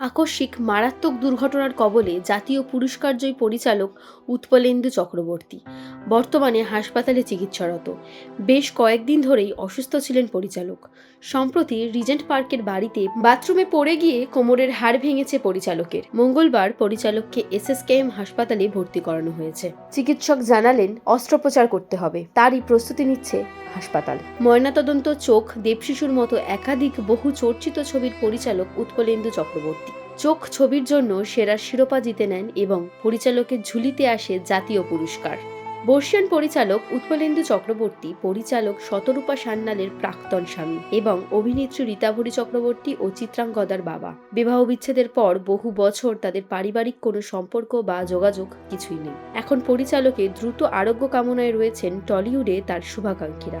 আকস্মিক মারাত্মক দুর্ঘটনার কবলে জাতীয় পুরস্কারজয়ী পরিচালক উৎপলেন্দু চক্রবর্তী, বর্তমানে হাসপাতালে চিকিৎসারত। বেশ কয়েকদিন ধরেই অসুস্থ ছিলেন পরিচালক। সম্প্রতি রিজেন্ট পার্কের বাড়িতে বাথরুমে পড়ে গিয়ে কোমরের হাড় ভেঙেছে পরিচালকের। মঙ্গলবার পরিচালককে এসএসকেএম হাসপাতালে ভর্তি করানো হয়েছে। চিকিৎসক জানালেন, অস্ত্রোপচার করতে হবে। তারই প্রস্তুতি নিচ্ছে হাসপাতাল। ময়নাতদন্ত চোখ দেবশিশুর মতো একাধিক বহু চর্চিত ছবির পরিচালক উৎকলেন্দু চক্রবর্তী। চোখ ছবির জন্য সেরা শিরোপা জিতে নেন এবং পরিচালকের ঝুলিতে আসে জাতীয় পুরস্কার। বর্ষিয়ান পরিচালক উৎপলেন্দু চক্রবর্তী, পরিচালক শতরূপা সান্নালের প্রাক্তন স্বামী এবং অভিনেত্রী রীতাভরি চক্রবর্তী ও চিত্রাঙ্গদার বাবা। বিবাহ বিচ্ছেদের পর বহু বছর তাদের পারিবারিক কোনো সম্পর্ক বা যোগাযোগ কিছুই নেই। এখন পরিচালকে দ্রুত আরোগ্য কামনায় রয়েছেন টলিউডে তার শুভাকাঙ্ক্ষীরা।